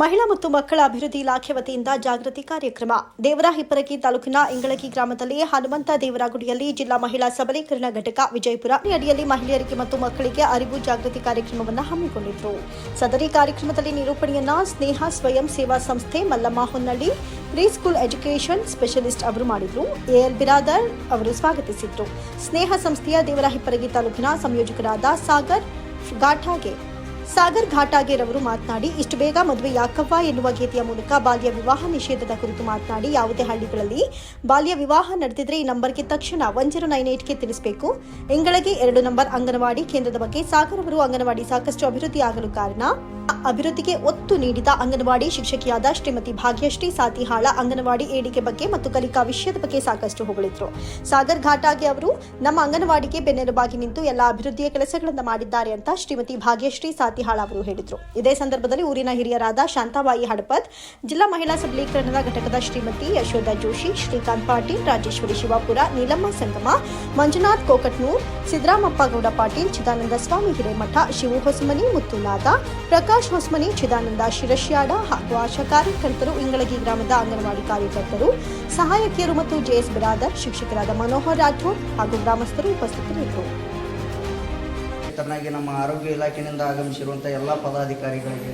ಮಹಿಳಾ ಮತ್ತು ಮಕ್ಕಳ ಅಭಿವೃದ್ಧಿ ಇಲಾಖೆ ವತಿಯಿಂದ ಜಾಗೃತಿ ಕಾರ್ಯಕ್ರಮ. ದೇವರಹಿಪ್ಪರಗಿ ತಾಲೂಕಿನ ಇಂಗಳಗಿ ಗ್ರಾಮದಲ್ಲಿ ಹನುಮಂತ ದೇವರ ಗುಡಿಯಲ್ಲಿ ಜಿಲ್ಲಾ ಮಹಿಳಾ ಸಬಲೀಕರಣ ಘಟಕ ವಿಜಯಪುರ ಅಡಿಯಲ್ಲಿ ಮಹಿಳೆಯರಿಗೆ ಮತ್ತು ಮಕ್ಕಳಿಗೆ ಅರಿವು ಜಾಗೃತಿ ಕಾರ್ಯಕ್ರಮವನ್ನು ಹಮ್ಮಿಕೊಂಡಿದ್ದರು ಸದರಿ ಕಾರ್ಯಕ್ರಮದಲ್ಲಿ ನಿರೂಪಣೆಯನ್ನ ಸ್ನೇಹ ಸ್ವಯಂ ಸೇವಾ ಸಂಸ್ಥೆ Mallamma Honnalli pre school education specialist ಅವರು ಮಾಡಿದ್ರು. ಎಎಲ್ ಬಿರಾದರ್ ಅವರು ಸ್ವಾಗತಿಸಿದ್ರು. ಸ್ನೇಹ ಸಂಸ್ಥೆಯ ದೇವರಹಿಪ್ಪರಗಿ ತಾಲೂಕಿನ ಸಂಯೋಜಕರಾದ ಸಾಗರ್ ಘಾಟಾಗೆ ಸಾಗರ್ ಘಾಟಾಗೆರವರು ಮಾತನಾಡಿ, ಇಷ್ಟು ಬೇಗ ಮದುವೆ ಯಾಕವ್ವ ಎನ್ನುವ ಗೀತೆಯ ಮೂಲಕ ಬಾಲ್ಯ ವಿವಾಹ ನಿಷೇಧದ ಕುರಿತು ಮಾತನಾಡಿ, ಯಾವುದೇ ಹಳ್ಳಿಗಳಲ್ಲಿ ಬಾಲ್ಯ ವಿವಾಹ ನಡೆದಿದ್ರೆ ಈ ನಂಬರ್ಗೆ ತಕ್ಷಣ ಒನ್ ಜೀರೋ ನೈನ್ ಏಟ್ಗೆ ತಿಳಿಸಬೇಕು. ಇಂಗಳಗಿ ಎರಡು ನಂಬರ್ ಅಂಗನವಾಡಿ ಕೇಂದ್ರದ ಬಗ್ಗೆ ಸಾಗರ್ ಅವರು ಅಂಗನವಾಡಿ ಸಾಕಷ್ಟು ಅಭಿವೃದ್ಧಿ ಆಗಲು ಕಾರಣ, ಅಭಿವೃದ್ಧಿಗೆ ಒತ್ತು ನೀಡಿದ ಅಂಗನವಾಡಿ ಶಿಕ್ಷಕಿಯಾದ ಶ್ರೀಮತಿ ಭಾಗ್ಯಶ್ರೀ ಸಾತಿಹಾಳ ಅಂಗನವಾಡಿ ಏಳಿಗೆ ಬಗ್ಗೆ ಮತ್ತು ಕಲಿಕಾ ವಿಷಯದ ಬಗ್ಗೆ ಸಾಕಷ್ಟು ಹೊಗಳಿದ್ರು. ಸಾಗರ್ ಘಾಟಾಗೆ ಅವರು, ನಮ್ಮ ಅಂಗನವಾಡಿಗೆ ಬೆನ್ನೆಲುಬಾಗಿ ನಿಂತು ಎಲ್ಲ ಅಭಿವೃದ್ಧಿಯ ಕೆಲಸಗಳನ್ನು ಮಾಡಿದ್ದಾರೆ ಅಂತ ಶ್ರೀಮತಿ ಭಾಗ್ಯಶ್ರೀ ಸಾತಿಹಾಳ ಅವರು ಹೇಳಿದರು. ಇದೇ ಸಂದರ್ಭದಲ್ಲಿ ಊರಿನ ಹಿರಿಯರಾದ ಶಾಂತಾಬಾಯಿ ಹಡಪದ್ ಜಿಲ್ಲಾ ಮಹಿಳಾ ಸಬಲೀಕರಣದ ಘಟಕದ ಶ್ರೀಮತಿ ಯಶೋಧ ಜೋಶಿ, ಶ್ರೀಕಾಂತ್ ಪಾಟೀಲ್, ರಾಜೇಶ್ವರಿ ಶಿವಾಪುರ, ನೀಲಮ್ಮ ಸಂಗಮ, ಮಂಜುನಾಥ್ ಕೋಕಟ್ನೂರ್, ಸಿದ್ದರಾಮಪ್ಪ ಗೌಡ ಪಾಟೀಲ್, ಚಿದಾನಂದ ಸ್ವಾಮಿ ಹಿರೇಮಠ, ಶಿವು ಹೊಸಮನಿ ಮುತ್ತುನಾಥ ಪ್ರಕಾಶ್ ಹೊಸಮನಿ, ಚಿದಾನಂದ ಶಿರಶ್ಯಾಡ ಹಾಗೂ ಆಶಾ ಕಾರ್ಯಕರ್ತರು ಇಂಗಳಗಿ ಗ್ರಾಮದ ಅಂಗನವಾಡಿ ಕಾರ್ಯಕರ್ತರು, ಸಹಾಯಕಿಯರು ಮತ್ತು ಜೆಎಸ್ ಬಿರಾದರ್, ಶಿಕ್ಷಕರಾದ ಮನೋಹರ್ ರಾಠೋಡ್ ಹಾಗೂ ಗ್ರಾಮಸ್ಥರು ಉಪಸ್ಥಿತರಿದ್ದರು. ತರನಾಗಿ ನಮ್ಮ ಆರೋಗ್ಯ ಇಲಾಖೆಯಿಂದ ಆಗಮಿಸಿರುವಂಥ ಎಲ್ಲ ಪದಾಧಿಕಾರಿಗಳಿಗೆ,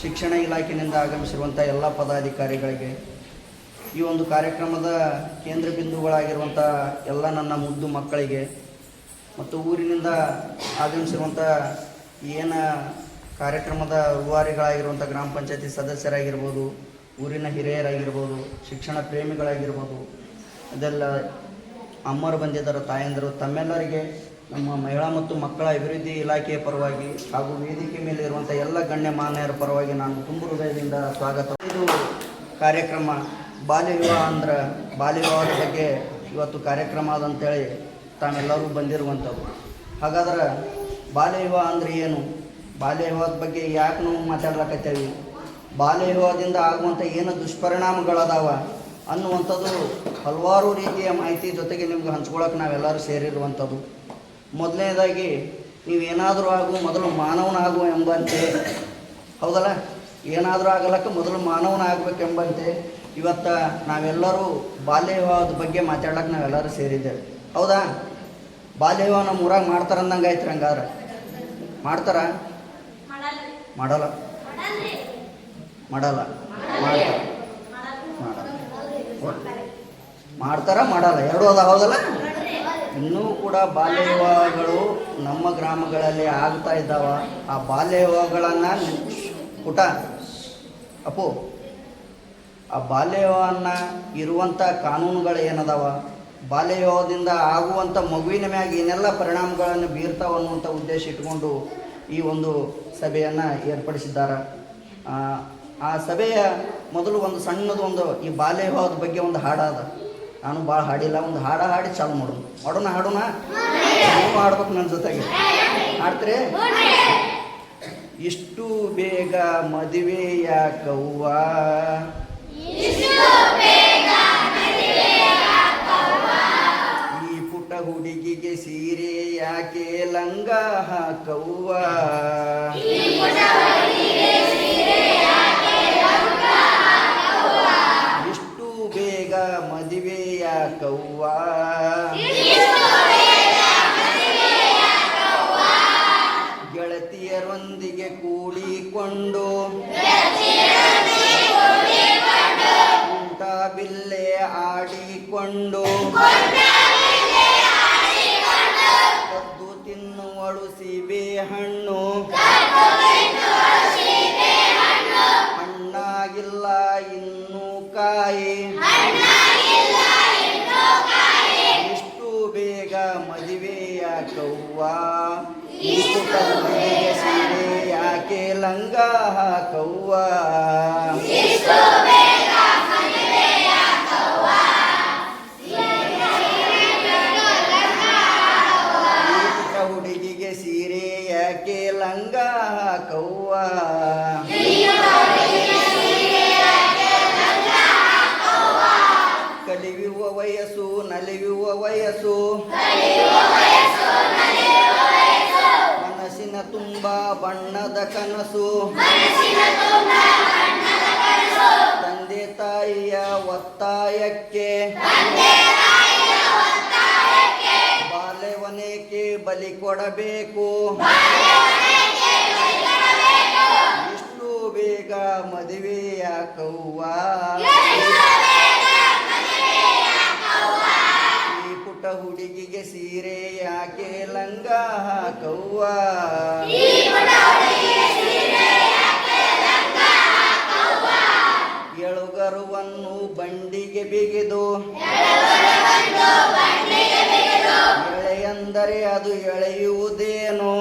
ಶಿಕ್ಷಣ ಇಲಾಖೆಯಿಂದ ಆಗಮಿಸಿರುವಂಥ ಎಲ್ಲ ಪದಾಧಿಕಾರಿಗಳಿಗೆ, ಈ ಒಂದು ಕಾರ್ಯಕ್ರಮದ ಕೇಂದ್ರ ಬಿಂದುಗಳಾಗಿರುವಂಥ ಎಲ್ಲ ನನ್ನ ಮುದ್ದು ಮಕ್ಕಳಿಗೆ ಮತ್ತು ಊರಿನಿಂದ ಆಗಮಿಸಿರುವಂಥ ಏನು ಕಾರ್ಯಕ್ರಮದ ರೂವಾರಿಗಳಾಗಿರುವಂಥ ಗ್ರಾಮ ಪಂಚಾಯತಿ ಸದಸ್ಯರಾಗಿರ್ಬೋದು, ಊರಿನ ಹಿರಿಯರಾಗಿರ್ಬೋದು, ಶಿಕ್ಷಣ ಪ್ರೇಮಿಗಳಾಗಿರ್ಬೋದು, ಅದೆಲ್ಲ ಅಮ್ಮರು ಬಂದಿದ್ದಾರೆ, ತಾಯಂದಿರು, ತಮ್ಮೆಲ್ಲರಿಗೆ ನಮ್ಮ ಮಹಿಳಾ ಮತ್ತು ಮಕ್ಕಳ ಅಭಿವೃದ್ಧಿ ಇಲಾಖೆಯ ಪರವಾಗಿ ಹಾಗೂ ವೇದಿಕೆ ಮೇಲೆ ಇರುವಂಥ ಎಲ್ಲ ಗಣ್ಯ ಮಾನ್ಯರ ಪರವಾಗಿ ನಾನು ತುಂಬ ಹೃದಯದಿಂದ ಸ್ವಾಗತ ಇದು ಕಾರ್ಯಕ್ರಮ ಬಾಲ್ಯ ವಿವಾಹ ಅಂದ್ರೆ ಬಾಲ್ಯ ವಿವಾಹದ ಬಗ್ಗೆ ಇವತ್ತು ಕಾರ್ಯಕ್ರಮ ಅದಂತೇಳಿ ತಾವೆಲ್ಲರೂ ಬಂದಿರುವಂಥದ್ದು ಹಾಗಾದ್ರೆ ಬಾಲ್ಯ ವಿವಾಹ ಅಂದ್ರೆ ಏನು? ಬಾಲ್ಯ ವಿವಾಹದ ಬಗ್ಗೆ ಯಾಕೆ ನಾವು ಮಾತಾಡ್ಲಕತ್ತೇವಿ? ಬಾಲ್ಯ ವಿವಾಹದಿಂದ ಆಗುವಂಥ ಏನು ದುಷ್ಪರಿಣಾಮಗಳದಾವ ಅನ್ನುವಂಥದ್ದು ಹಲವಾರು ರೀತಿಯ ಮಾಹಿತಿ ಜೊತೆಗೆ ನಿಮ್ಗೆ ಹಂಚ್ಕೊಳಕ್ಕೆ ನಾವೆಲ್ಲರೂ ಸೇರಿರುವಂಥದ್ದು. ಮೊದಲನೇದಾಗಿ ನೀವೇನಾದರೂ ಆಗು, ಮೊದಲು ಮಾನವನಾಗು ಎಂಬಂತೆ. ಹೌದಲ್ಲ? ಏನಾದರೂ ಆಗಲಕ್ಕ ಮೊದಲು ಮಾನವನಾಗಬೇಕೆಂಬಂತೆ. ಇವತ್ತು ನಾವೆಲ್ಲರೂ ಬಾಲ್ಯ ವಿವಾಹದ ಬಗ್ಗೆ ಮಾತಾಡೋಕೆ ನಾವೆಲ್ಲರೂ ಸೇರಿದ್ದೇವೆ. ಹೌದಾ? ಬಾಲ್ಯ ವಿವಾಹ ನಮ್ಮ ಊರಾಗ ಮಾಡ್ತಾರಂದಂಗೆ ಆಯ್ತು ಹಂಗಾದ್ರೆ. ಮಾಡ್ತಾರ? ಮಾಡಲ್ಲ. ಮಾಡಲ್ಲ. ಮಾಡ್ತಾರ. ಮಾಡಲ್ಲ ಮಾಡ್ತಾರ, ಮಾಡಲ್ಲ. ಎರಡು ಅದ ಹೌದಲ್ಲ? ಇನ್ನೂ ಕೂಡ ಬಾಲ್ಯ ವಿವಾಹಗಳು ನಮ್ಮ ಗ್ರಾಮಗಳಲ್ಲಿ ಆಗ್ತಾ ಇದ್ದಾವ. ಆ ಬಾಲ್ಯ ವಿವಾಹಗಳನ್ನು ಪುಟ. ಅಪ್ಪು. ಆ ಬಾಲ್ಯ ವಿವಾಹನ ಇರುವಂಥ ಕಾನೂನುಗಳು ಏನದಾವ? ಬಾಲ್ಯ ವಿವಾಹದಿಂದ ಆಗುವಂಥ ಮಗುವಿನ ಮ್ಯಾಗ ಏನೆಲ್ಲ ಪರಿಣಾಮಗಳನ್ನು ಬೀರ್ತಾವ ಅನ್ನುವಂಥ ಉದ್ದೇಶ ಇಟ್ಕೊಂಡು ಈ ಒಂದು ಸಭೆಯನ್ನು ಏರ್ಪಡಿಸಿದ್ದಾರೆ. ಆ, ಆ ಸಭೆಯ ಮೊದಲು ಒಂದು ಸಣ್ಣದು ಒಂದು ಈ ಬಾಲ್ಯ ವಿವಾಹದ ಬಗ್ಗೆ ಒಂದು ಹಾಡಾದ. ನಾನು ಭಾಳ ಹಾಡಿಲ್ಲ ಒಂದು ಹಾಡ ಹಾಡಿ ಚಾಲು ಮಾಡೋದು. ಮಾಡೋಣ ಹಾಡೋಣ? ನೀವು ಹಾಡ್ಬೇಕು ನನ್ನ ಜೊತೆಗೆ. ಹಾಡ್ತೀರಿ? ಇಷ್ಟು ಬೇಗ ಮದುವೆ ಯಾಕವ್ವ? ಈ ಪುಟ್ಟ ಹುಡುಗಿಗೆ ಸೀರೆ ಯಾಕೆ ಲಂಗ ಹಾಕವ್ವ? ಬೇಗ ಮದುವೆ ಯಾಕವ್ವ ಈ ಪುಟ್ಟ ಹುಡುಗಿಗೆ ಸೀರೆ ಯಾಕೆ ಲಂಗ ಹಾಕವ್ವ. ಕನಸು. ತಂದೆ ತಾಯಿಯ ಒತ್ತಾಯಕ್ಕೆ. ಬಾಲ್ಯವನೇಕೆ ಬಲಿ ಕೊಡಬೇಕು. ಇಷ್ಟು ಬೇಗ ಮದುವೆಯ ಕವ್ವ ಬಿಗಿದು ಎಳೆಯಂದರೆ ಅದು ಎಳೆಯುವುದೇನು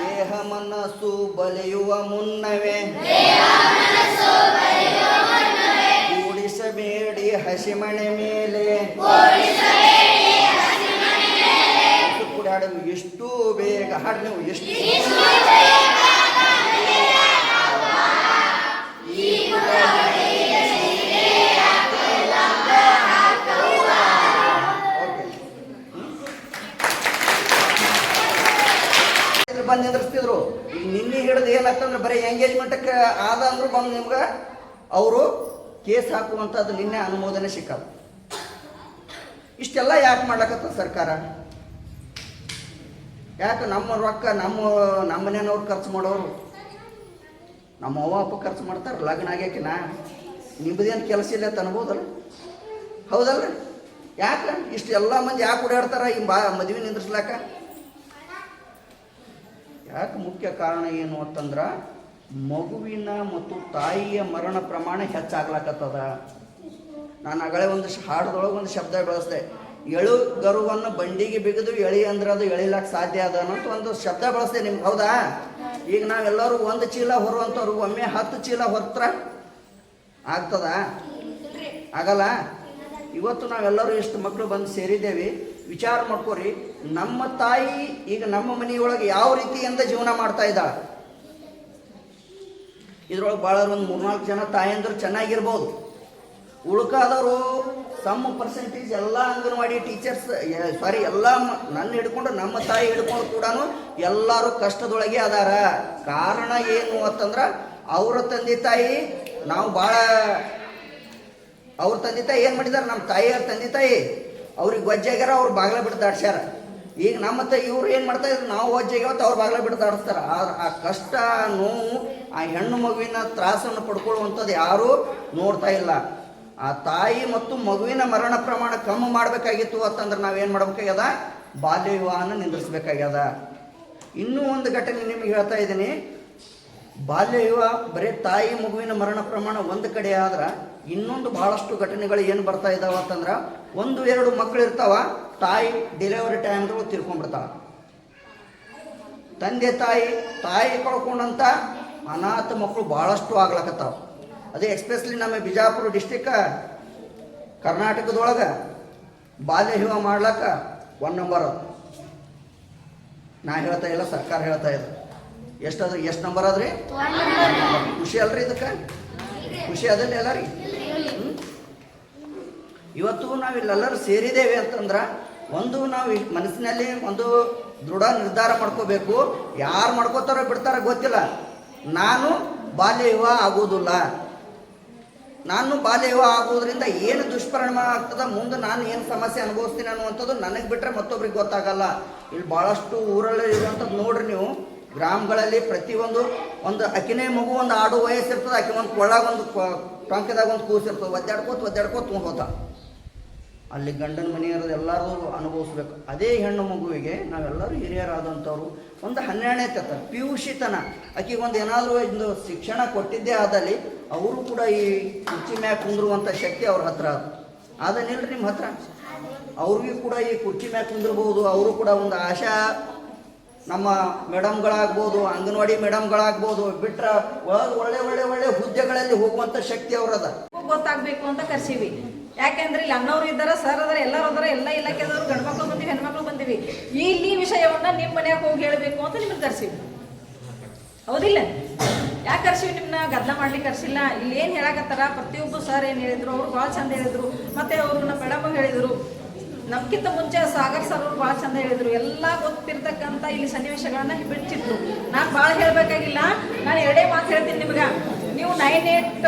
ದೇಹ ಮನಸ್ಸು ಬಲಿಯುವ ಮುನ್ನವೇ ಕೂಡಿಸಬೇಡಿ ಹಸಿಮಣೆ ಮೇಲೆ ಎಷ್ಟು ಬೇಗ ಹಾಡು ನೀವು ಎಷ್ಟು ಇದ್ರ ಬಂದು ನಿಂದ್ರಿಸ್ತಿದ್ರು. ಈಗ ನಿನ್ನೆ ಹಿಡಿದು ಏನಾಗ್ತಂದ್ರೆ ಬರೀ ಎಂಗೇಜ್ಮೆಂಟಕ್ಕೆ ಆದ ಅಂದ್ರೂ ಬಂದು ನಿಮ್ಗೆ ಅವರು ಕೇಸ್ ಹಾಕುವಂಥದ್ದು ನಿನ್ನೆ ಅನುಮೋದನೆ ಸಿಕ್ಕಲ್ಲ ಇಷ್ಟೆಲ್ಲ ಯಾಕೆ ಮಾಡ್ಲಕತ್ತ ಸರ್ಕಾರ? ಯಾಕೆ ನಮ್ಮ ರೊಕ್ಕ ನಮ್ಮ ನಮ್ಮ ಖರ್ಚು ಮಾಡೋರು? ನಮ್ಮ ಅವ್ವ ಅಪ್ಪ ಖರ್ಚು ಮಾಡ್ತಾರೆ, ಲಗ್ನ ಆಗ್ಯಾಕಿನ? ನಿಮ್ಮದೇನು ಕೆಲಸ ಇಲ್ಲ ಅಂತ ಹೌದಲ್ರಿ? ಹೌದಲ್ಲ ಇಷ್ಟು ಇಷ್ಟೆಲ್ಲ ಮಂದಿ ಯಾಕೆ ಓಡಾಡ್ತಾರ? ಈ ಬಾ ಮದುವೆ ನಿಂದ್ರಿಸ್ಲಾಕ? ಯಾಕೆ ಮುಖ್ಯ ಕಾರಣ ಏನು ಅಂತಂದ್ರ ಮಗುವಿನ ಮತ್ತು ತಾಯಿಯ ಮರಣ ಪ್ರಮಾಣ ಹೆಚ್ಚಾಗ್ಲಕತ್ತದ. ನಾನು ಅಗಳೇ ಒಂದು ಹಾಡದೊಳಗೆ ಒಂದು ಶಬ್ದ ಬಳಸಿದೆ. ಎಳು ಗರುವನ್ನು ಬಂಡಿಗೆ ಬಿಗಿದು ಎಳಿ ಅಂದ್ರೆ ಅದು ಎಳಿಲಾಕ ಸಾಧ್ಯ ಅದ ಅನ್ನೋದು ಒಂದು ಶಬ್ದ ಬಳಸಿದೆ ನಿಮ್ಗೆ, ಹೌದಾ? ಈಗ ನಾವೆಲ್ಲರೂ ಒಂದು ಚೀಲ ಹೊರುವಂಥವ್ರು ಒಮ್ಮೆ ಹತ್ತು ಚೀಲ ಹೊರತ್ರ ಆಗ್ತದ? ಆಗಲ್ಲ? ಇವತ್ತು ನಾವೆಲ್ಲರೂ ಇಷ್ಟು ಮಕ್ಕಳು ಬಂದು ಸೇರಿದ್ದೇವೆ. ವಿಚಾರ ಮಾಡ್ಕೋರಿ. ನಮ್ಮ ತಾಯಿ ಈಗ ನಮ್ಮ ಮನೆಯೊಳಗೆ ಯಾವ ರೀತಿಯಿಂದ ಜೀವನ ಮಾಡ್ತಾ ಇದ್ದಾಳೆ? ಇದ್ರೊಳಗೆ ಭಾಳ ಒಂದು ಮೂರ್ನಾಲ್ಕು ಜನ ತಾಯಂದ್ರು ಚೆನ್ನಾಗಿರ್ಬೋದು. ಉಳ್ಕಾದವರು ಸಮ್ ಪರ್ಸೆಂಟೇಜ್ ಎಲ್ಲ ಅಂಗನವಾಡಿ ಟೀಚರ್ಸ್ ಸಾರಿ ಎಲ್ಲ ನನ್ನ ಹಿಡ್ಕೊಂಡು ನಮ್ಮ ತಾಯಿ ಹಿಡ್ಕೊಂಡು ಕೂಡ ಎಲ್ಲರೂ ಕಷ್ಟದೊಳಗೆ ಅದಾರ. ಕಾರಣ ಏನು ಅಂತಂದ್ರೆ ಅವರ ತಂದೆ ತಾಯಿ ನಾವು ಭಾಳ, ಅವ್ರ ತಂದೆ ತಾಯಿ ಏನು ಮಾಡಿದಾರೆ? ನಮ್ಮ ತಾಯಿಯವ್ರ ತಂದೆ ತಾಯಿ. ಅವ್ರಿಗೆ ವಜ್ಜಾಗ್ಯಾರ ಅವ್ರು ಬಾಗ್ಲ ಬಿಟ್ಟು ದಾಡ್ಸ್ಯಾರ ಈಗ ನಮ್ಮ ತ ಇವ್ರು ಏನು ಮಾಡ್ತಾ ಇದ್ರು, ನಾವು ವಜ್ಜಾಗ್ಯಾವತ್ತು ಅವ್ರು ಬಾಗ್ಲ ಬಿಟ್ಟು ಆದ್ರೆ ಆ ಕಷ್ಟ ನೋವು, ಆ ಹೆಣ್ಣು ಮಗುವಿನ ತ್ರಾಸನ್ನು ಪಡ್ಕೊಳ್ಳುವಂಥದ್ದು ಯಾರೂ ನೋಡ್ತಾ ಇಲ್ಲ. ಆ ತಾಯಿ ಮತ್ತು ಮಗುವಿನ ಮರಣ ಪ್ರಮಾಣ ಕಮ್ಮಿ ಮಾಡಬೇಕಾಗಿತ್ತು ಅಂತಂದ್ರೆ ನಾವೇನು ಮಾಡ್ಬೇಕಾಗ್ಯದ? ಬಾಲ್ಯ ವಿವಾಹನ ನಿಂದ್ರಿಸ್ಬೇಕಾಗ್ಯದ. ಇನ್ನೂ ಒಂದು ಘಟನೆ ನಿಮಗೆ ಹೇಳ್ತಾ ಇದ್ದೀನಿ. ಬಾಲ್ಯ ವಿವಾಹ ಬರೀ ತಾಯಿ ಮಗುವಿನ ಮರಣ ಪ್ರಮಾಣ ಒಂದು ಕಡೆ ಆದ್ರೆ ಇನ್ನೊಂದು ಬಹಳಷ್ಟು ಘಟನೆಗಳು ಏನು ಬರ್ತಾ ಇದಾವ ಅಂತಂದ್ರೆ ಒಂದು ಎರಡು ಮಕ್ಕಳು ಇರ್ತಾವ ತಾಯಿ ಡೆಲಿವರಿ ಟೈಮ್ಗಳು ತಿರ್ಕೊಂಡ್ಬಿಡ್ತಾಳ. ತಂದೆ ತಾಯಿ ತಾಯಿ ಕಳ್ಕೊಂಡಂತ ಅನಾಥ ಮಕ್ಕಳು ಬಹಳಷ್ಟು ಆಗ್ಲಕತ್ತಾವ. ಅದೇ ಎಕ್ಸ್ಪೆಷಲಿ ನಮ್ಮ ಬಿಜಾಪುರ ಡಿಸ್ಟಿಕ್ ಕರ್ನಾಟಕದೊಳಗೆ ಬಾಲ್ಯ ವಿವಾಹ ಮಾಡ್ಲಕ್ಕ ಒನ್ ನಂಬರ್ ಅದು ನಾ ಹೇಳ್ತಾ ಇಲ್ಲ ಸರ್ಕಾರ ಹೇಳ್ತಾ ಇದೆ ಎಷ್ಟಾದ್ರಿ ಎಷ್ಟು ನಂಬರ್ ಅದ್ರಿ ಖುಷಿ ಅಲ್ರಿ ಇದಕ್ಕೆ? ಖುಷಿ ಅದಲ್ಲ ಎಲ್ಲರಿ? ಇವತ್ತು ನಾವು ಇಲ್ಲೆಲ್ಲರೂ ಸೇರಿದ್ದೇವೆ ಅಂತಂದ್ರೆ ಒಂದು ನಾವು ಮನಸ್ಸಿನಲ್ಲಿ ಒಂದು ದೃಢ ನಿರ್ಧಾರ ಮಾಡ್ಕೋಬೇಕು. ಯಾರು ಮಾಡ್ಕೋತಾರೋ ಬಿಡ್ತಾರೋ ಗೊತ್ತಿಲ್ಲ. ನಾನು ಬಾಲ್ಯ ವಿವಾಹ ಆಗೋದಿಲ್ಲ ನಾನು ಬಾಲ್ಯ ವಿವಾಹ ಆಗೋದ್ರಿಂದ ಏನು ದುಷ್ಪರಿಣಾಮ ಆಗ್ತದೆ, ಮುಂದೆ ನಾನು ಏನು ಸಮಸ್ಯೆ ಅನುಭವಿಸ್ತೀನಿ ಅನ್ನುವಂಥದ್ದು ನನಗೆ ಬಿಟ್ಟರೆ ಮತ್ತೊಬ್ರಿಗೆ ಗೊತ್ತಾಗಲ್ಲ. ಇಲ್ಲಿ ಭಾಳಷ್ಟು ಊರಲ್ಲಿ ಇರುವಂಥದ್ದು ನೋಡ್ರಿ ನೀವು. ಗ್ರಾಮಗಳಲ್ಲಿ ಪ್ರತಿಯೊಂದು ಒಂದು ಅಕಿನೇ ಮಗು ಒಂದು ಆಡು ವಯಸ್ಸಿರ್ತದೆ ಆಕೆ ಒಂದು ಕೊಳ್ಳಾಗ ಒಂದು ಟೊಂಕದಾಗ ಒಂದು ಕೂಸಿರ್ತದೆ. ಒದ್ದಾಡ್ಕೋತ ಒದ್ದಾಡ್ಕೋತ ತೊಗೊಂಡೋತ ಅಲ್ಲಿ ಗಂಡನ ಮನೆಯವ್ರದ್ದು ಎಲ್ಲರೂ ಅನುಭವಿಸ್ಬೇಕು. ಅದೇ ಹೆಣ್ಣು ಮಗುವಿಗೆ ನಾವೆಲ್ಲರೂ ಹಿರಿಯರಾದಂಥವ್ರು, ಒಂದು ಹನ್ನೆರಡನೇ ತತ್ತ ಪಿ ಯು ಸಿ ತನ ಏನಾದರೂ ಒಂದು ಶಿಕ್ಷಣ ಕೊಟ್ಟಿದ್ದೇ ಆದಲ್ಲಿ ಅವರು ಕೂಡ ಈ ಕುರ್ಚಿ ಮ್ಯಾಗ ಕುಂದಿರುವಂಥ ಶಕ್ತಿ ಅವ್ರ ಹತ್ರ ಅದು. ಅದನ್ನಿಲ್ರಿ ನಿಮ್ಮ ಹತ್ರ? ಅವ್ರಿಗೂ ಕೂಡ ಈ ಕುರ್ಚಿ ಮ್ಯಾಗ ಕುಂದಿರ್ಬೋದು ಅವರು ಕೂಡ ಒಂದು ಆಶಾ ನಮ್ಮ ಮೇಡಮ್ಗಳಾಗ್ಬೋದು, ಅಂಗನವಾಡಿ ಮೇಡಮ್ಗಳಾಗ್ಬೋದು, ಬಿಟ್ರ ಒಳಗೆ ಒಳ್ಳೆ ಒಳ್ಳೆ ಒಳ್ಳೆ ಹುದ್ದೆಗಳಲ್ಲಿ ಹೋಗುವಂಥ ಶಕ್ತಿ ಅವ್ರದ ಗೊತ್ತಾಗ್ಬೇಕು ಅಂತ ಕರ್ಸೀವಿ. ಯಾಕೆಂದ್ರೆ ಇಲ್ಲಿ ಅಣ್ಣವ್ರು ಇದ್ದಾರ ಸರ್ ಅದಾರ ಎಲ್ಲರೂ ಅದಾರ ಎಲ್ಲ ಇಲಾಖೆದವರು ಗಂಡ್ಮಕ್ಳು ಬಂದಿವಿ ಹೆಣ್ಮಕ್ಳು ಬಂದಿವಿ. ಇಲ್ಲಿ ವಿಷಯವನ್ನ ನಿಮ್ಮ ಮನೆಯಾಗ ಹೋಗಿ ಹೇಳಬೇಕು ಅಂತ ನಿಮ್ಗೆ ಕರ್ಸಿವಿ ಹೌದಿಲ್ಲ? ಯಾಕೆ ಕರ್ಸಿವಿ ನಿಮ್ಮನ್ನ ಗದ್ದಲ ಮಾಡ್ಲಿಕ್ಕೆ ಕರ್ಸಿಲ್ಲ? ಇಲ್ಲಿ ಏನು ಹೇಳಕತ್ತಾರ? ಪ್ರತಿಯೊಬ್ಬರು ಸರ್ ಏನು ಹೇಳಿದ್ರು, ಅವ್ರು ಭಾಳ ಚಂದ ಹೇಳಿದ್ರು. ಮತ್ತೆ ಅವರು ನಮ್ಮ ಮೇಡಮ್ ಹೇಳಿದ್ರು ನಮ್ಗಿಂತ ಮುಂಚೆ ಸಾಗರ್ ಸರ್ ಅವರು ಭಾಳ ಚಂದ ಹೇಳಿದ್ರು. ಎಲ್ಲ ಗೊತ್ತಿರ್ತಕ್ಕಂಥ ಇಲ್ಲಿ ಸನ್ನಿವೇಶಗಳನ್ನ ಬಿಡಿಸಿದ್ರು ನಾನು ಭಾಳ ಹೇಳಬೇಕಾಗಿಲ್ಲ. ನಾನು ಎರಡೇ ಮಾತು ಹೇಳ್ತೀನಿ ನಿಮ್ಗೆ. ನೀವು nine eight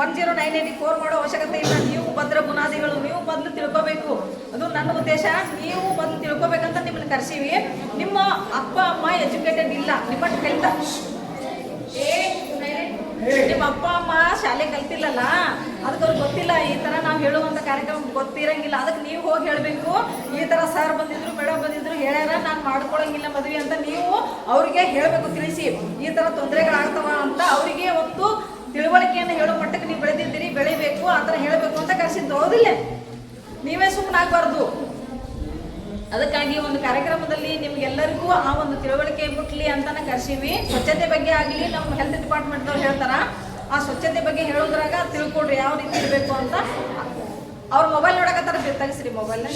one zero nine ಏಯ್ಟಿಗೆ four ಮಾಡೋ ಅವಶ್ಯಕತೆ ಇಲ್ಲ ನೀವು ಭದ್ರ ಬುನಾದಿಗಳು ನೀವು ಬಂದು ತಿಳ್ಕೋಬೇಕು ಅದು ನನ್ನ ಉದ್ದೇಶ ನೀವು ಬಂದು ತಿಳ್ಕೊಬೇಕಂತ ನಿಮ್ಮನ್ನು ಕರ್ಸೀವಿ ನಿಮ್ಮ ಅಪ್ಪ ಅಮ್ಮ ಎಜುಕೇಟೆಡ್ ಇಲ್ಲ ನಿಮ್ಮ ಕಲಿತ ನಿಮ್ಮ ಅಪ್ಪ ಅಮ್ಮ ಶಾಲೆ ಕಲ್ತಿಲ್ಲಲ್ಲ ಅದಕ್ಕೆ ಅವ್ರಿಗೆ ಗೊತ್ತಿಲ್ಲ ಈ ತರ ನಾವು ಹೇಳುವಂತ ಕಾರ್ಯಕ್ರಮ ಗೊತ್ತಿರಂಗಿಲ್ಲ ಅದಕ್ಕೆ ನೀವು ಹೋಗಿ ಹೇಳಬೇಕು ಈ ತರ ಸರ್ ಬಂದಿದ್ರು ಮೇಡಮ್ ಬಂದಿದ್ರು ಹೇಳ್ಯಾರ ನಾನು ಮಾಡ್ಕೊಳಂಗಿಲ್ಲ ಮದುವೆ ಅಂತ ನೀವು ಅವ್ರಿಗೆ ಹೇಳಬೇಕು ತಿಳಿಸಿ ಈ ತರ ತೊಂದರೆಗಳಾಗ್ತವ ಅಂತ ಅವರಿಗೆ ಒಂದು ತಿಳುವಳಿಕೆಯನ್ನು ಹೇಳೋ ಮಟ್ಟಕ್ಕೆ ನೀವು ಬೆಳೆದಿದ್ದೀರಿ, ಬೆಳಿಬೇಕು, ಆ ಥರ ಹೇಳಬೇಕು ಅಂತ ಕರೆಸಿದ್ದು ಹೌದಿಲ್ಲ ನೀವೇ ಸುಮ್ಮನಾಗಬಾರ್ದು ಅದಕ್ಕಾಗಿ ಒಂದು ಕಾರ್ಯಕ್ರಮದಲ್ಲಿ ನಿಮ್ಗೆಲ್ಲರಿಗೂ ಆ ಒಂದು ತಿಳುವಳಿಕೆ ಮುಟ್ಲಿ ಅಂತಾನೆ ಕರ್ಸೀವಿ. ಸ್ವಚ್ಛತೆ ಬಗ್ಗೆ ಆಗಲಿ, ನಮ್ಮ ಹೆಲ್ತ್ ಡಿಪಾರ್ಟ್ಮೆಂಟ್ದವ್ರು ಹೇಳ್ತಾರ, ಆ ಸ್ವಚ್ಛತೆ ಬಗ್ಗೆ ಹೇಳೋದ್ರಾಗ ತಿಳ್ಕೊಡ್ರಿ ಯಾವ ರೀತಿ ಇರಬೇಕು ಅಂತ. ಅವ್ರ ಮೊಬೈಲ್ ನೋಡಕತ್ತಾರ ತೆಗಿಸ್ರಿ ಮೊಬೈಲ್ನ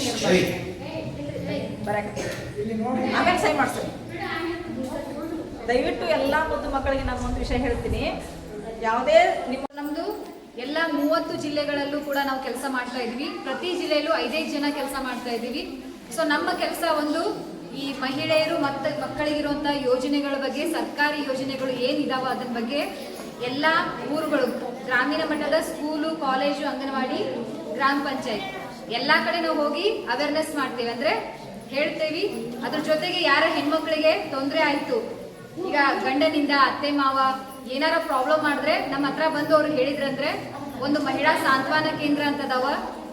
ಬರಕತ್ತೀವಿ ಆಮೇಲೆ ಸೈ ಮಾಡ್ಸ್ರಿ. ದಯವಿಟ್ಟು ಎಲ್ಲ ಮುದ್ದು ಮಕ್ಕಳಿಗೆ ನಾನು ಒಂದು ವಿಷಯ ಹೇಳ್ತೀನಿ. ಯಾವುದೇ ನಿಮ್ಮ ನಮ್ಮದು ಎಲ್ಲ ಮೂವತ್ತು ಜಿಲ್ಲೆಗಳಲ್ಲೂ ಕೂಡ ನಾವು ಕೆಲಸ ಮಾಡ್ತಾ ಇದ್ದೀವಿ. ಪ್ರತಿ ಜಿಲ್ಲೆಯಲ್ಲೂ ಐದೈದು ಜನ ಕೆಲಸ ಮಾಡ್ತಾ ಇದ್ದೀವಿ. ಸೊ ನಮ್ಮ ಕೆಲಸ ಒಂದು ಈ ಮಹಿಳೆಯರು ಮತ್ತು ಮಕ್ಕಳಿಗಿರುವಂಥ ಯೋಜನೆಗಳ ಬಗ್ಗೆ, ಸರ್ಕಾರಿ ಯೋಜನೆಗಳು ಏನಿದಾವೋ ಅದನ್ನ ಬಗ್ಗೆ ಎಲ್ಲ ಊರುಗಳು, ಗ್ರಾಮೀಣ ಮಟ್ಟದ ಸ್ಕೂಲು, ಕಾಲೇಜು, ಅಂಗನವಾಡಿ, ಗ್ರಾಮ ಪಂಚಾಯತ್ ಎಲ್ಲ ಕಡೆ ನಾವು ಹೋಗಿ ಅವೇರ್ನೆಸ್ ಮಾಡ್ತೀವಿ. ಅಂದ್ರೆ ಹೇಳ್ತೇವಿ, ಅದ್ರ ಜೊತೆಗೆ ಯಾರ ಹೆಣ್ಮಕ್ಳಿಗೆ ತೊಂದರೆ ಆಯ್ತು ಈಗ ಗಂಡನಿಂದ ಅತ್ತೆ ಮಾವ ಏನಾರ ಪ್ರಾಬ್ಲಮ್ ಮಾಡಿದ್ರೆ ನಮ್ಮ ಹತ್ರ ಬಂದು ಅವ್ರು ಹೇಳಿದ್ರಂದ್ರೆ, ಒಂದು ಮಹಿಳಾ ಸಾಂತ್ವನ ಕೇಂದ್ರ ಅಂತ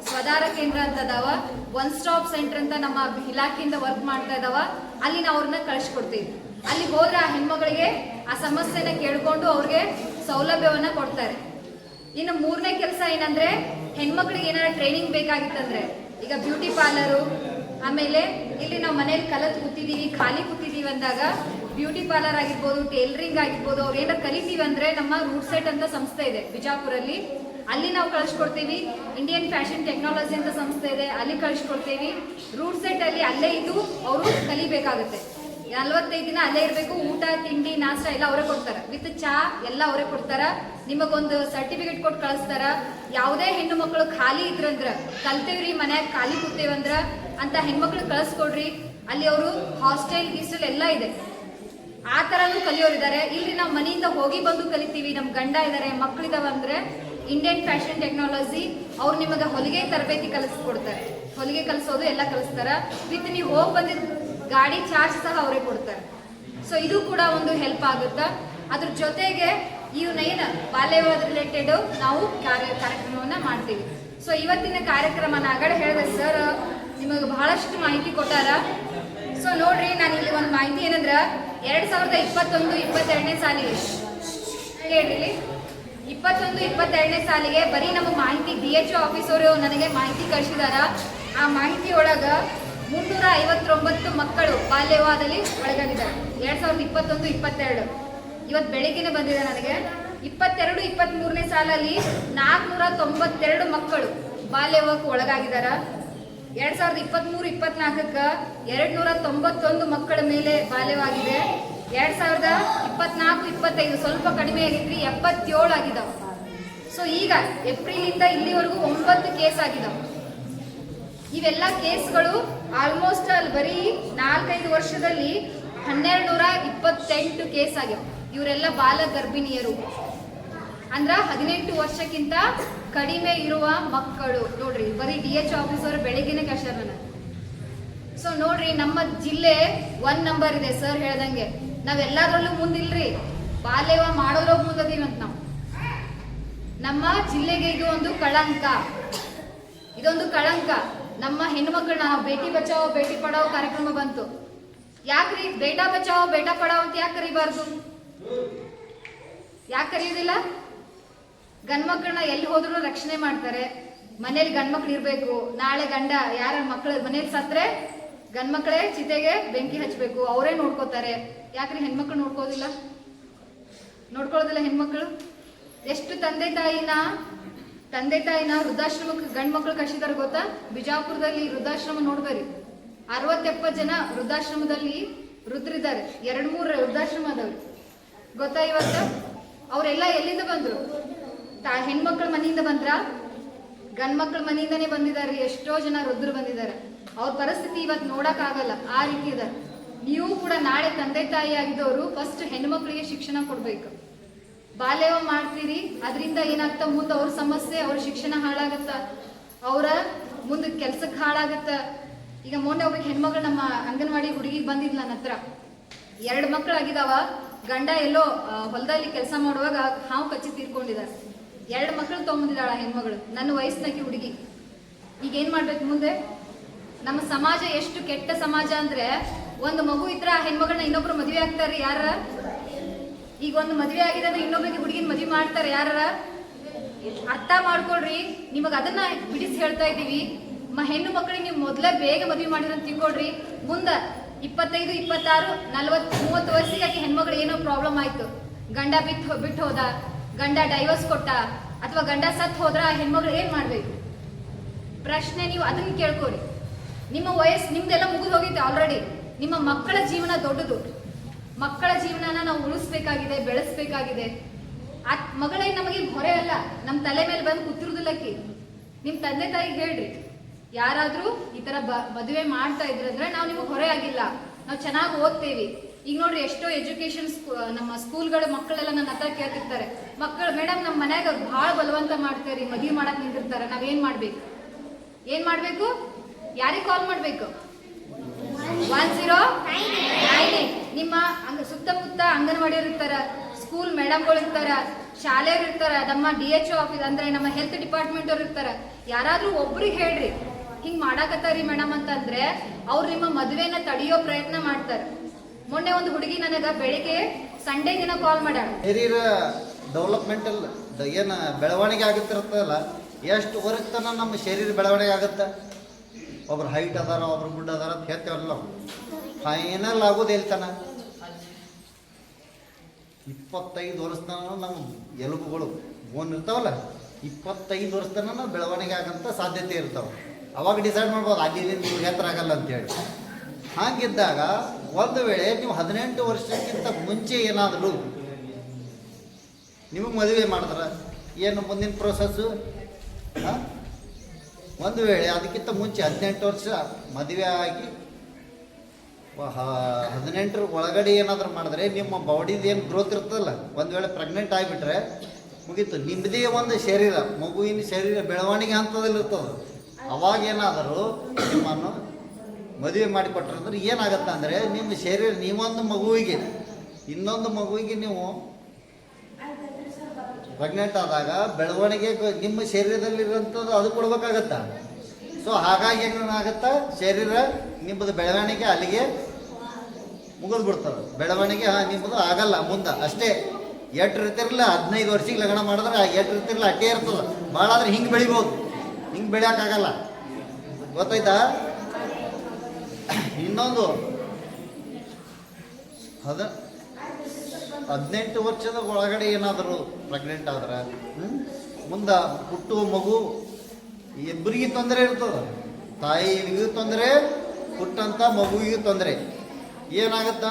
ಸ್ವಧಾರ ಕೇಂದ್ರ ಅಂತ ಅದಾವ ಒನ್ ಸ್ಟಾಪ್ ಸೆಂಟರ್ ಅಂತ ನಮ್ಮ ಇಲಾಖೆಯಿಂದ ವರ್ಕ್ ಮಾಡ್ತಾ ಇದಾವ, ಅಲ್ಲಿ ನಾವು ಅವ್ರನ್ನ ಕಳಿಸ್ಕೊಡ್ತೀವಿ. ಅಲ್ಲಿ ಹೋದ್ರೆ ಆ ಹೆಣ್ಮಗಳಿಗೆ ಆ ಸಮಸ್ಯೆನ ಕೇಳ್ಕೊಂಡು ಅವ್ರಿಗೆ ಸೌಲಭ್ಯವನ್ನ ಕೊಡ್ತಾರೆ. ಇನ್ನು ಮೂರನೇ ಕೆಲಸ ಏನಂದ್ರೆ, ಹೆಣ್ಮಕ್ಳಿಗೆ ಏನಾರ ಟ್ರೈನಿಂಗ್ ಬೇಕಾಗಿತ್ತಂದ್ರೆ, ಈಗ ಬ್ಯೂಟಿ ಪಾರ್ಲರು ಆಮೇಲೆ ಇಲ್ಲಿ ನಾವು ಮನೇಲಿ ಕಲತ್ ಕೂತಿದ್ದೀವಿ ಖಾಲಿ ಕೂತಿದ್ದೀವಿ ಅಂದಾಗ ಬ್ಯೂಟಿ ಪಾರ್ಲರ್ ಆಗಿರ್ಬೋದು ಟೇಲರಿಂಗ್ ಆಗಿರ್ಬೋದು, ಅವ್ರು ಕಲಿತೀವಿ ಅಂದ್ರೆ ನಮ್ಮ ರೂಟ್ ಸೆಟ್ ಅಂತ ಸಂಸ್ಥೆ ಇದೆ ಬಿಜಾಪುರಲ್ಲಿ. ಅಲ್ಲಿ ನಾವು ಕಳಿಸ್ಕೊಡ್ತೀವಿ. ಇಂಡಿಯನ್ ಫ್ಯಾಷನ್ ಟೆಕ್ನಾಲಜಿ ಅಂತ ಸಂಸ್ಥೆ ಇದೆ, ಅಲ್ಲಿ ಕಳಿಸ್ಕೊಡ್ತೀವಿ. ರೂಟ್ ಸೆಟ್ ಅಲ್ಲಿ ಅಲ್ಲೇ ಇದ್ದು ಅವರು ಕಲಿಬೇಕಾಗುತ್ತೆ. ನಲ್ವತ್ತೈದು ದಿನ ಅಲ್ಲೇ ಇರಬೇಕು, ಊಟ, ತಿಂಡಿ, ನಾಷ್ಟ ಎಲ್ಲ ಅವರೇ ಕೊಡ್ತಾರೆ. ವಿತ್ ಚಾ ಎಲ್ಲ ಅವರೇ ಕೊಡ್ತಾರ. ನಿಮಗೊಂದು ಸರ್ಟಿಫಿಕೇಟ್ ಕೊಟ್ಟು ಕಳಿಸ್ತಾರ. ಯಾವುದೇ ಹೆಣ್ಣು ಮಕ್ಕಳು ಖಾಲಿ ಇದ್ರಂದ್ರ, ಕಲ್ತೇವ್ರಿ ಮನ್ಯಾಗ ಖಾಲಿ ಕೂತೇವಂದ್ರ ಅಂತ ಹೆಣ್ಮಕ್ಳು ಕಳಿಸ್ಕೊಡ್ರಿ. ಅಲ್ಲಿ ಅವರು ಹಾಸ್ಟೆಲ್ ಗೀಸ್ಟೆಲ್ ಎಲ್ಲ ಇದೆ. ಆ ತರನು ಕಲಿಯೋರಿದ್ದಾರೆ. ಇಲ್ಲಿ ನಾವು ಮನೆಯಿಂದ ಹೋಗಿ ಬಂದು ಕಲಿತೀವಿ. ನಮ್ಮ ಗಂಡ ಇದಾರೆ ಮಕ್ಕಳಿದಾವ ಅಂದ್ರೆ ಇಂಡಿಯನ್ ಫ್ಯಾಷನ್ ಟೆಕ್ನಾಲಜಿ ಅವ್ರು ನಿಮಗೆ ಹೊಲಿಗೆ ತರಬೇತಿ ಕಲಿಸ್ಕೊಡ್ತಾರೆ. ಹೊಲಿಗೆ ಕಲಿಸೋದು ಎಲ್ಲ ಕಲಿಸ್ತಾರ. ವಿತ್ ನೀವು ಹೋಗಿ ಬಂದಿದ್ ಗಾಡಿ ಚಾರ್ಜ್ ಸಹ ಅವರೇ ಕೊಡ್ತಾರೆ. ಸೊ ಇದು ಕೂಡ ಒಂದು ಹೆಲ್ಪ್ ಆಗುತ್ತಾ. ಅದ್ರ ಜೊತೆಗೆ ಇವನೇನು ಬಾಲ್ಯವಾದ ರಿಲೇಟೆಡ್ ನಾವು ಕಾರ್ಯ ಕಾರ್ಯಕ್ರಮವನ್ನ ಮಾಡ್ತೀವಿ. ಸೊ ಇವತ್ತಿನ ಕಾರ್ಯಕ್ರಮ ನಾ ಆಗಡೆ ಹೇಳಿದೆ ಸರ್ ನಿಮಗೆ ಬಹಳಷ್ಟು ಮಾಹಿತಿ ಕೊಟ್ಟಾರ. ಸೊ ನೋಡ್ರಿ, ನಾನು ಇಲ್ಲಿ ಒಂದು ಮಾಹಿತಿ ಏನಂದ್ರ, ಎರಡ್ ಸಾವಿರದ ಇಪ್ಪತ್ತೊಂದು, ಇಪ್ಪತ್ತೆರಡನೇ ಸಾಲಿಗೆ ಹೇಳ್ರಿ. ಇಪ್ಪತ್ತೊಂದು, ಇಪ್ಪತ್ತೆರಡನೇ ಸಾಲಿಗೆ ಬರೀ ನಮ್ಮ ಮಾಹಿತಿ ಡಿ ಎಚ್ ಆಫೀಸ್ ಅವರು ನನಗೆ ಮಾಹಿತಿ ಕಳಿಸಿದಾರ. ಆ ಮಾಹಿತಿ ಒಳಗ ಮುನ್ನೂರ ಐವತ್ತೊಂಬತ್ತು ಮಕ್ಕಳು ಬಾಲ್ಯವಾದಲ್ಲಿ ಒಳಗಾಗಿದ್ದಾರೆ. ಎರಡ್ ಸಾವಿರದ ಇಪ್ಪತ್ತೊಂದು, ಇಪ್ಪತ್ತೆರಡು. ಇವತ್ತು ಬೆಳಿಗ್ಗೆನೆ ಬಂದಿದೆ ನನಗೆ. ಇಪ್ಪತ್ತೆರಡು ಇಪ್ಪತ್ತ್ ಮೂರನೇ ಸಾಲಲ್ಲಿ ನಾಲ್ಕುನೂರ ತೊಂಬತ್ತೆರಡು ಮಕ್ಕಳು ಬಾಲ್ಯವಾಗ ಒಳಗಾಗಿದಾರ ಎರಡ್ ಸಾವಿರದ ಇಪ್ಪತ್ಮೂರು, ಇಪ್ಪತ್ನಾಲ್ಕಕ್ಕ ಎರಡ್ ನೂರ ತೊಂಬತ್ತೊಂದು ಮಕ್ಕಳ ಮೇಲೆ ಬಾಲ್ಯವಾಗಿದೆ. ಎರಡ್ ಸಾವಿರದ ಇಪ್ಪತ್ನಾಲ್ಕು, ಇಪ್ಪತ್ತೈದು ಸ್ವಲ್ಪ ಕಡಿಮೆ ಆಗಿದ್ರಿ, ಎಪ್ಪತ್ತೇಳು ಆಗಿದಾವ ಸೊ ಈಗ ಏಪ್ರಿಲ್ ಇಂದ ಇಲ್ಲಿವರೆಗೂ ಒಂಬತ್ತು ಕೇಸ್ ಆಗಿದಾವ ಇವೆಲ್ಲ ಕೇಸ್ಗಳು ಆಲ್ಮೋಸ್ಟ್ ಅಲ್ಲಿ ಬರೀ ನಾಲ್ಕೈದು ವರ್ಷದಲ್ಲಿ ಹನ್ನೆರಡು ನೂರ ಇಪ್ಪತ್ತೆಂಟು ಕೇಸ್ ಆಗ್ಯಾವ. ಇವರೆಲ್ಲ ಬಾಲ ಗರ್ಭಿಣಿಯರು. ಅಂದ್ರ ಹದಿನೆಂಟು ವರ್ಷಕ್ಕಿಂತ ಕಡಿಮೆ ಇರುವ ಮಕ್ಕಳು. ನೋಡ್ರಿ, ಬರೀ ಡಿ ಎಚ್ ಆಫೀಸರ್ ಬೆಳಿಗ್ಗೆನೆ ಕಷ್ಟ ನನ್ನ. ಸೊ ನೋಡ್ರಿ, ನಮ್ಮ ಜಿಲ್ಲೆ ಒನ್ ನಂಬರ್ ಇದೆ. ಸರ್ ಹೇಳ್ದಂಗೆ, ನಾವೆಲ್ಲದರಲ್ಲೂ ಮುಂದಿಲ್ರಿ. ಬಾಲ್ಯವ ಮಾಡೋದ್ರಾಗ ಮುಂದದೀವಂತ ನಾವು. ನಮ್ಮ ಜಿಲ್ಲೆಗೆ ಇದು ಒಂದು ಕಳಂಕ. ಇದೊಂದು ಕಳಂಕ. ನಮ್ಮ ಹೆಣ್ಮಕ್ಳನ್ನ ನಾವು ಬೇಟಿ ಬಚಾವೋ, ಬೇಟಿ ಪಡಾವೋ ಕಾರ್ಯಕ್ರಮ ಬಂತು. ಯಾಕ್ರಿ? ಬೇಟಾ ಬಚಾವೋ, ಬೇಟಾ ಪಡಾವೋ ಅಂತ ಯಾಕೆ ಕರಿಬಾರ್ದು? ಯಾಕೆ ಕರೆಯೋದಿಲ್ಲ? ಗಂಡ್ಮಕ್ಳನ್ನ ಎಲ್ಲಿ ಹೋದ್ರು ರಕ್ಷಣೆ ಮಾಡ್ತಾರೆ. ಮನೇಲಿ ಗಂಡ್ಮಕ್ಳು ಇರಬೇಕು. ನಾಳೆ ಗಂಡ ಯಾರ ಮಕ್ಳು ಮನೇಲಿ ಸತ್ರೆ ಗಂಡ್ಮಕ್ಳೇ ಚಿತೆಗೆ ಬೆಂಕಿ ಹಚ್ಚಬೇಕು ಅವರೇ ನೋಡ್ಕೋತಾರೆ. ಯಾಕ್ರಿ ಹೆಣ್ಮಕ್ಳು ನೋಡ್ಕೋದಿಲ್ಲ? ನೋಡ್ಕೊಳ್ಳೋದಿಲ್ಲ ಹೆಣ್ಮಕ್ಳು? ಎಷ್ಟು ತಂದೆ ತಾಯಿನ ತಂದೆ ತಾಯಿನ ವೃದ್ಧಾಶ್ರಮಕ್ಕೆ ಗಂಡ್ ಮಕ್ಳು ಕಳಿಸಿದಾರೆ ಗೊತ್ತಾ? ಬಿಜಾಪುರದಲ್ಲಿ ವೃದ್ಧಾಶ್ರಮ ನೋಡ್ಬರಿ ಅರವತ್ತೆಪ್ಪತ್ತು ಜನ ವೃದ್ಧಾಶ್ರಮದಲ್ಲಿ ವೃದ್ಧರಿದ್ದಾರೆ. ಎರಡ್ ಮೂರು ವೃದ್ಧಾಶ್ರಮ ಅದಾವ್ರಿ ಗೊತ್ತಾ ಇವತ್ತ? ಅವರೆಲ್ಲ ಎಲ್ಲಿಂದ ಬಂದ್ರು? ತಾ ಹೆಣ್ಮಕ್ಳ ಮನೆಯಿಂದ ಬಂದ್ರ? ಗಂಡ್ ಮಕ್ಳ ಮನೆಯಿಂದನೇ ಬಂದಿದ್ದಾರೆ. ಎಷ್ಟೋ ಜನ ವೃದ್ಧರು ಬಂದಿದ್ದಾರೆ. ಅವ್ರ ಪರಿಸ್ಥಿತಿ ಇವತ್ತು ನೋಡಕ್ ಆಗಲ್ಲ ಆ ರೀತಿ ಇದೆ ನೀವು ಕೂಡ ನಾಳೆ ತಂದೆ ತಾಯಿ ಆಗಿದವರು ಫಸ್ಟ್ ಹೆಣ್ಮಕ್ಳಿಗೆ ಶಿಕ್ಷಣ ಕೊಡ್ಬೇಕು. ಬಾಲ್ಯವ ಮಾಡ್ತೀರಿ, ಅದರಿಂದ ಏನಾಗ್ತಾ ಮುಂದೆ ಅವ್ರ ಸಮಸ್ಯೆ, ಅವ್ರ ಶಿಕ್ಷಣ ಹಾಳಾಗತ್ತ? ಅವರ ಮುಂದೆ ಕೆಲ್ಸಕ್ಕೆ ಹಾಳಾಗತ್ತ? ಈಗ ಮೊನ್ನೆ ಒಬ್ಬ ಹೆಣ್ಮಗಳು ನಮ್ಮ ಅಂಗನವಾಡಿ ಹುಡುಗಿಗೆ ಬಂದಿದ್ಲ ನನ್ನ ಹತ್ರ. ಎರಡು ಮಕ್ಕಳಾಗಿದಾವ ಗಂಡ ಎಲ್ಲೋ ಹೊಲದಲ್ಲಿ ಕೆಲಸ ಮಾಡುವಾಗ ಹಾವು ಕಚ್ಚಿ ತೀರ್ಕೊಂಡಿದ್ದಾರೆ ಎರಡು ಮಕ್ಕಳು ತೊಗೊಂಬಂದಿದ್ದಾಳ ಹೆಣ್ಮಗಳು, ನನ್ನ ವಯಸ್ಸಿನಾಗಿ ಹುಡುಗಿ. ಈಗ ಏನ್ ಮಾಡ್ಬೇಕು ಮುಂದೆ? ನಮ್ಮ ಸಮಾಜ ಎಷ್ಟು ಕೆಟ್ಟ ಸಮಾಜ ಅಂದ್ರೆ, ಒಂದು ಮಗು ಇದ್ರ ಆ ಹೆಣ್ಮಗಳನ್ನ ಇನ್ನೊಬ್ರು ಮದುವೆ ಆಗ್ತಾರೆ ಯಾರ? ಈಗ ಒಂದು ಮದುವೆ ಆಗಿದೆ ಅಂದ್ರೆ ಇನ್ನೊಬ್ರಿಗೆ ಹುಡುಗಿನ ಮದುವೆ ಮಾಡ್ತಾರೆ ಯಾರ ಅರ್ಥ ಮಾಡ್ಕೊಳ್ರಿ. ನಿಮಗ ಅದನ್ನ ಬಿಡಿಸಿ ಹೇಳ್ತಾ ಇದೀವಿ ಹೆಣ್ಣು ಮಕ್ಕಳಿಗೆ ನೀವು ಮೊದಲೇ ಬೇಗ ಮದುವೆ ಮಾಡಿದ್ರೆ ತಿಳ್ಕೊಳ್ರಿ. ಮುಂದ ಇಪ್ಪತ್ತೈದು, ಇಪ್ಪತ್ತಾರು ನಲ್ವತ್ ಮೂವತ್ತು ವರ್ಷಕ್ಕೆ ಆಕೆ ಹೆಣ್ಮಗಳು ಏನೋ ಪ್ರಾಬ್ಲಮ್ ಆಯ್ತು. ಗಂಡ ಬಿತ್ತು ಬಿಟ್ಟು ಹೋದ, ಗಂಡ ಡೈವರ್ಸ್ ಕೊಟ್ಟ, ಅಥವಾ ಗಂಡ ಸತ್ ಹೋದ್ರ ಆ ಹೆಣ್ಮಗಳು ಏನ್ ಮಾಡ್ಬೇಕು? ಪ್ರಶ್ನೆ ನೀವು ಅದನ್ನ ಕೇಳ್ಕೊರಿ. ನಿಮ್ಮ ವಯಸ್ಸು ನಿಮ್ದೆಲ್ಲ ಮುಗಿದು ಹೋಗಿತ್ತು ಆಲ್ರೆಡಿ ನಿಮ್ಮ ಮಕ್ಕಳ ಜೀವನ ದೊಡ್ಡದು. ಮಕ್ಕಳ ಜೀವನನ ನಾವು ಉಳಿಸ್ಬೇಕಾಗಿದೆ ಬೆಳೆಸ್ಬೇಕಾಗಿದೆ. ಆ ಮಗಳೇ ನಮಗೆ ಹೊರೆ ಅಲ್ಲ. ನಮ್ಮ ತಲೆ ಮೇಲೆ ಬಂದು ಕೂತಿರುದಿಲ್ಲಕ್ಕಿ ನಿಮ್ ತಂದೆ ತಾಯಿಗೆ ಹೇಳ್ರಿ. ಯಾರಾದ್ರೂ ಈ ತರ ಮದುವೆ ಮಾಡ್ತಾ ಇದ್ರಂದ್ರೆ ನಾವು ನಿಮಗೆ ಹೊರೆ ಆಗಿಲ್ಲ. ನಾವು ಚೆನ್ನಾಗಿ ಓದ್ತೇವಿ. ಈಗ ನೋಡ್ರಿ ಎಷ್ಟೋ ಎಜುಕೇಶನ್ ನಮ್ಮ ಸ್ಕೂಲ್ಗಳ ಮಕ್ಕಳೆಲ್ಲ ನನ್ನ ಹತ್ರ ಕೇಳ್ತಿರ್ತಾರೆ. ಮಕ್ಕಳು ಮೇಡಮ್ ನಮ್ಮ ಮನ್ಯಾಗ ಭಾಳ ಬಲವಂತ ಮಾಡ್ತಾರೆ ಮದುವೆ ಮಾಡಕ್ ನಿಂತಿರ್ತಾರೆ. ನಾವೇನ್ ಮಾಡ್ಬೇಕು? ಏನ್ ಮಾಡ್ಬೇಕು? ಯಾರಿಗೆ ಕಾಲ್ ಮಾಡ್ಬೇಕು? ಒನ್ ಜೀರೋ ನೈನ್ ನಿಮ್ಮ ಅಂಗ ಸುತ್ತಮುತ್ತ ಅಂಗನವಾಡಿಯವ್ರು ಇರ್ತಾರ ಸ್ಕೂಲ್ ಮೇಡಮ್ಗಳು ಇರ್ತಾರ, ಶಾಲೆಯವ್ರು ಇರ್ತಾರ, ನಮ್ಮ ಡಿ ಎಚ್ ಆಫೀಸ್ ಅಂದ್ರೆ ನಮ್ಮ ಹೆಲ್ತ್ ಡಿಪಾರ್ಟ್ಮೆಂಟ್ ಅವ್ರು ಇರ್ತಾರ, ಯಾರಾದ್ರೂ ಒಬ್ರಿಗೆ ಹೇಳ್ರಿ, ಹಿಂಗ್ ಮಾಡಾಕತ್ತಾರಿ ಮೇಡಮ್ ಅಂತಂದ್ರೆ ಅವ್ರು ನಿಮ್ಮ ಮದುವೆನ ತಡೆಯೋ ಪ್ರಯತ್ನ ಮಾಡ್ತಾರೆ. ಮೊನ್ನೆ ಒಂದು ಹುಡುಗಿ ನನಗ ಬೆಳಿಗ್ಗೆ ಸಂಡೇ ದಿನ ಕಾಲ್ ಮಾಡ್ಯಾಳ. ಶರೀರ ಡೆವಲಪ್ಮೆಂಟಲ್ ಏನು ಬೆಳವಣಿಗೆ ಆಗುತ್ತಿರುತ್ತಲ್ಲ ಎಷ್ಟು ವರ್ಷ ತನ ನಮ್ಮ ಶರೀರ ಬೆಳವಣಿಗೆ ಆಗುತ್ತೆ? ಒಬ್ರು ಹೈಟ್ ಅದಾರ, ಒಬ್ರು ಗುಡ್ ಅದಾರ ಅಂತ ಹೇಳ್ತೇವಲ್ಲ ಫೈನಲ್ ಆಗೋದು ಎಲ್ತನ? ಇಪ್ಪತ್ತೈದು ವರ್ಷ ತನಕ ನಮ್ಮ ಎಲುಬುಗಳು ಬೋನ್ ಇರ್ತಾವಲ್ಲ, ಇಪ್ಪತ್ತೈದು ವರ್ಷ ತನಕ ಬೆಳವಣಿಗೆ ಆಗಂತ ಸಾಧ್ಯತೆ ಇರ್ತಾವೆ. ಅವಾಗ ಡಿಸೈಡ್ ಮಾಡ್ಬೋದು ಅಲ್ಲಿ ನಿಮ್ಗೆ ಎತ್ತರ ಆಗಲ್ಲ ಅಂತೇಳಿ. ಹಾಗಿದ್ದಾಗ ಒಂದು ವೇಳೆ ನೀವು ಹದಿನೆಂಟು ವರ್ಷಕ್ಕಿಂತ ಮುಂಚೆ ಏನಾದರೂ ನಿಮಗೆ ಮದುವೆ ಮಾಡಿದ್ರೆ, ಏನು ಮುಂದಿನ ಪ್ರೊಸೆಸ್ಸು ಒಂದು ವೇಳೆ ಅದಕ್ಕಿಂತ ಮುಂಚೆ ಹದಿನೆಂಟು ವರ್ಷ ಮದುವೆ ಆಗಿ ಹದಿನೆಂಟರ ಒಳಗಡೆ ಏನಾದರೂ ಮಾಡಿದ್ರೆ ನಿಮ್ಮ ಬಾಡಿದು ಏನು ಗ್ರೋತ್ ಇರ್ತದಲ್ಲ, ಒಂದು ವೇಳೆ ಪ್ರೆಗ್ನೆಂಟ್ ಆಗಿಬಿಟ್ರೆ ಮುಗೀತು. ನಿಮ್ಮದೇ ಒಂದು ಶರೀರ, ಮಗುವಿನ ಶರೀರ ಬೆಳವಣಿಗೆ ಹಂತದಲ್ಲಿ ಇರ್ತದೆ. ಅವಾಗ ಏನಾದರೂ ನಿಮ್ಮನ್ನು ಮದುವೆ ಮಾಡಿಕೊಟ್ರಂದ್ರೆ ಏನಾಗತ್ತೆ ಅಂದರೆ ನಿಮ್ಮ ಶರೀರ ನೀವೊಂದು ಮಗುವಿಗೆ, ಇನ್ನೊಂದು ಮಗುವಿಗೆ ನೀವು ಪ್ರೆಗ್ನೆಂಟ್ ಆದಾಗ ಬೆಳವಣಿಗೆ ನಿಮ್ಮ ಶರೀರದಲ್ಲಿರುವಂಥದ್ದು ಅದು ಕೊಡ್ಬೇಕಾಗತ್ತ? ಸೊ ಹಾಗಾಗಿ ಏನಾಗತ್ತ? ಶರೀರ ನಿಮ್ಮದು ಬೆಳವಣಿಗೆ ಅಲ್ಲಿಗೆ ಮುಗಿದು ಬಿಡ್ತಾರೆ ಬೆಳವಣಿಗೆ ನಿಮ್ಮದು ಆಗಲ್ಲ, ಮುಂದೆ. ಅಷ್ಟೇ ಎಟ್ರು ಇರ್ತಿರಲ್ಲ ಹದಿನೈದು ವರ್ಷಕ್ಕೆ ಲಗ್ನ ಮಾಡಿದ್ರೆ ಆ ಇರ್ತಿರಲಿಲ್ಲ ಇರ್ತಿರಲ್ಲ ಅಟ್ಟೇ ಇರ್ತದೆ. ಭಾಳ ಆದ್ರೆ ಹಿಂಗೆ. ಬೆಳಿಬೋದು ಹಿಂಗೆ ಬೆಳೆಯೋಕ್ಕಾಗಲ್ಲ ಗೊತ್ತಾಯ್ತಾ? ಇನ್ನೊಂದು. ಅದ ಹದಿನೆಂಟು ವರ್ಷದ ಒಳಗಡೆ ಏನಾದರೂ ಪ್ರೆಗ್ನೆಂಟ್ ಆದ್ರೆ ಮುಂದೆ ಹುಟ್ಟುವ ಮಗು ಇಬ್ಬರಿಗೂ ತೊಂದರೆ ಇರ್ತದೆ. ತಾಯಿಗೂ ತೊಂದರೆ, ಹುಟ್ಟಂತ ಮಗುವಿಗೂ ತೊಂದರೆ. ಏನಾಗುತ್ತ?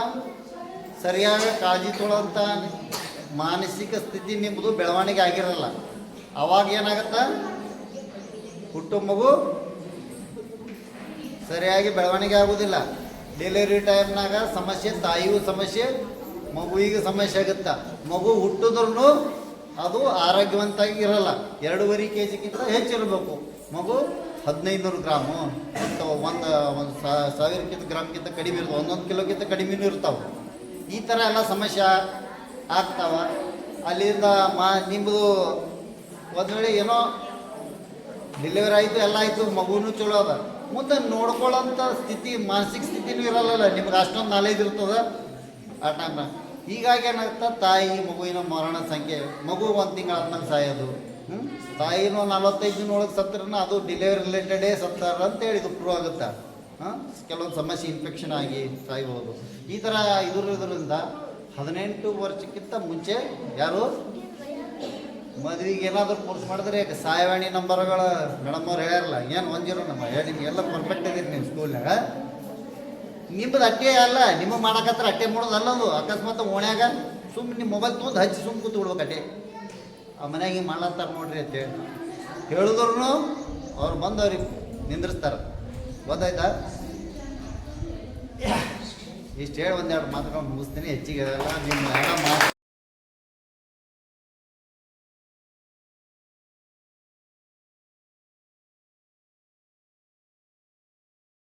ಸರಿಯಾದ ಕಾಳಜಿ ತೊಳೋಂಥ ಮಾನಸಿಕ ಸ್ಥಿತಿ ನಿಮ್ಮದು ಬೆಳವಣಿಗೆ ಆಗಿರಲ್ಲ. ಅವಾಗ ಏನಾಗತ್ತ? ಹುಟ್ಟು ಮಗು ಸರಿಯಾಗಿ ಬೆಳವಣಿಗೆ ಆಗೋದಿಲ್ಲ. ಡೆಲಿವರಿ ಟೈಮ್ನಾಗ ಸಮಸ್ಯೆ, ತಾಯಿಗೂ ಸಮಸ್ಯೆ, ಮಗುವಿಗೆ ಸಮಸ್ಯೆ ಆಗುತ್ತ. ಮಗು ಹುಟ್ಟಿದ್ರೂ ಅದು ಆರೋಗ್ಯವಂತಾಗಿ ಇರಲ್ಲ. ಎರಡೂವರೆ ಕೆ ಜಿಗಿಂತ ಹೆಚ್ಚಿರಬೇಕು. ಮಗು ಹದಿನೈದುನೂರು ಗ್ರಾಮು. ಅಥವಾ ಒಂದು ಸಾವಿರಕ್ಕಿಂತ ಗ್ರಾಮ್ಗಿಂತ ಕಡಿಮೆ ಇರ್ತವೆ, ಒಂದೊಂದು ಕಿಲೋಗಿಂತ ಕಡಿಮೆನೂ ಇರ್ತಾವೆ. ಈ ಥರ ಎಲ್ಲ ಸಮಸ್ಯೆ ಆಗ್ತಾವ. ಅಲ್ಲಿಂದ ಮಾ ನಿಮ್ಮದು ಒಂದು ವೇಳೆ ಏನೋ ಡೆಲಿವರಿ ಆಯಿತು, ಎಲ್ಲ ಆಯಿತು, ಮಗುನೂ ಚಲೋ ಅದ. ಮುಂದೆ ನೋಡ್ಕೊಳ್ಳೋಂಥ ಸ್ಥಿತಿ, ಮಾನಸಿಕ ಸ್ಥಿತಿನೂ ಇರಲ್ಲ ನಿಮ್ಗೆ ಅಷ್ಟೊಂದು ನಾಲೆಜ್ ಇರ್ತದೆ. ಆ ಟೈಮ್ನಾಗ ಹೀಗಾಗಿ ಏನಾಗ್ತದೆ ತಾಯಿ, ಮಗುವಿನ ಮರಣ ಸಂಖ್ಯೆ, ಮಗು ಒಂದು ತಿಂಗಳ ಅದನ್ನ ಸಾಯೋದು. ತಾಯಿನೂ ನಲವತ್ತೈದು ದಿನ ಒಳಗೆ ಸತ್ತರನ್ನ ಅದು ಡೆಲಿವರಿ ರಿಲೇಟೆಡೇ ಸತ್ತಾರ ಅಂತೇಳಿ ಇದು ಪ್ರೂವ್ ಆಗುತ್ತೆ? ಕೆಲವೊಂದು ಸಮಸ್ಯೆ ಇನ್ಫೆಕ್ಷನ್ ಆಗಿ ಸಾಯ್ಬೋದು. ಈ ಥರ ಇದರಿಂದ ಹದಿನೆಂಟು ವರ್ಷಕ್ಕಿಂತ ಮುಂಚೆ ಯಾರು? ಮದುವೆಗೆ ಏನಾದರೂ ಕೋರ್ಸ್ ಮಾಡಿದ್ರೆ ಸಹಾಯವಾಣಿ ನಂಬರ್ಗಳು ಮೇಡಮ್ ಅವ್ರು ಹೇಳಲ್ಲ ಏನು ಒಂದಿರೋ ನಮ್ಮ ಹೇಳಿ ನಿಮಗೆಲ್ಲ ಪರ್ಫೆಕ್ಟ್ ಇದೀರಿ ನೀವು ಸ್ಕೂಲ್ನಾಗ ನಿಮ್ಮದು ಅಟ್ಟೆ ಅಲ್ಲ ನಿಮಗೆ ಮಾಡಕತ್ರ ಅಟ್ಟೆ ಮಾಡೋದಲ್ಲ ಅದು. ಅಕಸ್ಮಾತ್ ಓಣ್ಯಾಗ ಸುಮ್ಮನೆ ನಿಮ್ಮ ಮೊಬೈಲ್ ತೊಗೊಂಡು ಹಚ್ಚಿ ಸುಮ್ಮ ಕೂತು ಬಿಡ್ಬೇಕು ಅಟ್ಟೆ. ಆ ಮನ್ಯಾಗ ಹಿಂಗೆ ಮಾಡ್ಲತ್ತಾರ ನೋಡ್ರಿ ಅಂತೇಳಿ. ಹೇಳಿದ್ರು ಅವ್ರು ಬಂದು ಅವ್ರಿಗೆ ನಿಂದ್ರಿಸ್ತಾರೆ. ಗೊತ್ತಾಯ್ತಾ? ಇಷ್ಟು ಹೇಳಿ ಒಂದೆರಡು ಮಾತುಗಳು ಮುಗಿಸ್ತೀನಿ. ಹೆಚ್ಚಿಗೆ ನಿಮ್ಮ